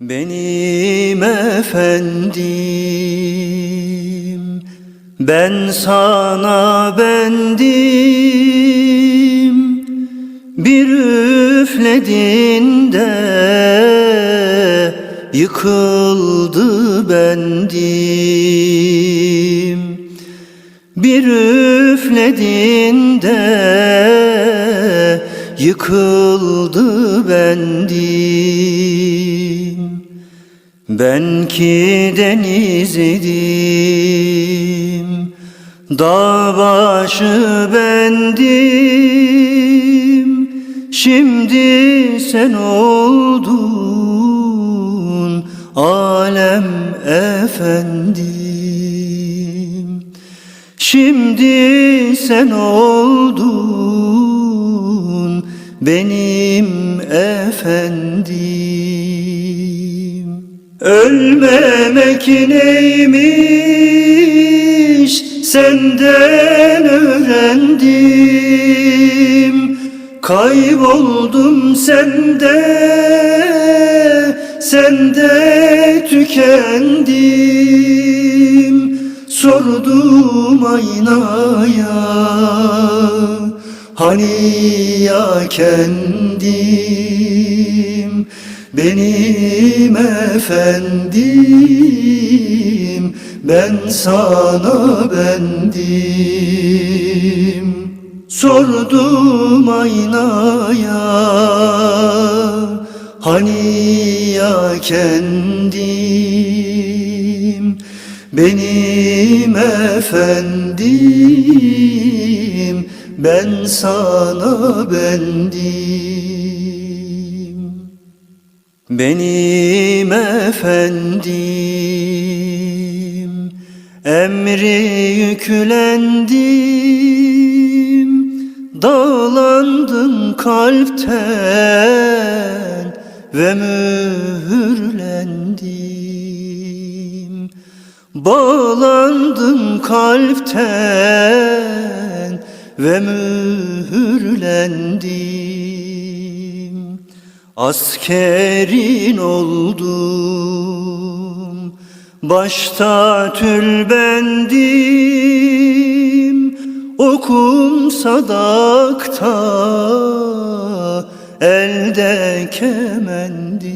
Benim efendim ben sana bendim. Bir üfledinde yıkıldı bendim. Bir üfledinde yıkıldı bendim Ben ki deniz idim Dağ başı bendim. Şimdi sen oldun Alem efendim. Şimdi sen oldun benim efendim Ölmemek neymiş? Senden öğrendim. Kayboldum sende, sende tükendim. Sordum aynaya Hani ya kendim Benim efendim Ben sana bendim. Sordum aynaya Hani ya kendim? Benim efendim Ben sana bendim Benim efendim Emri yüklendim. Dağlandım kalpten Ve mühürlendim. Bağlandım kalpten Ve mühürlendim Askerin oldum Başta tülbendim Okum sadakta Elde kemendim.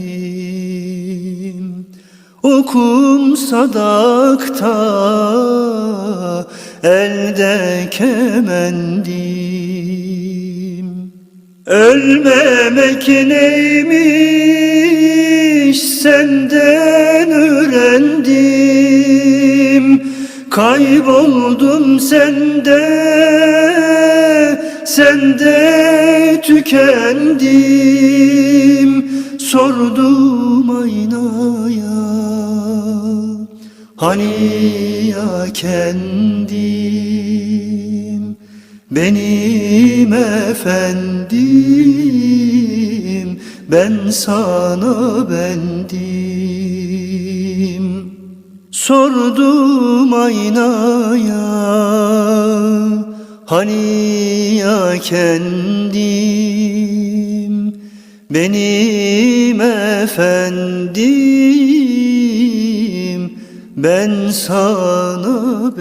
Okum sadakta Elde kemendim Ölmemek neymiş senden öğrendim. Kayboldum sende, sende tükendim. Sordum aynaya Hani ya kendim benim efendim ben sana bendim. Sordum aynaya hani ya kendim? Benim efendim ben sana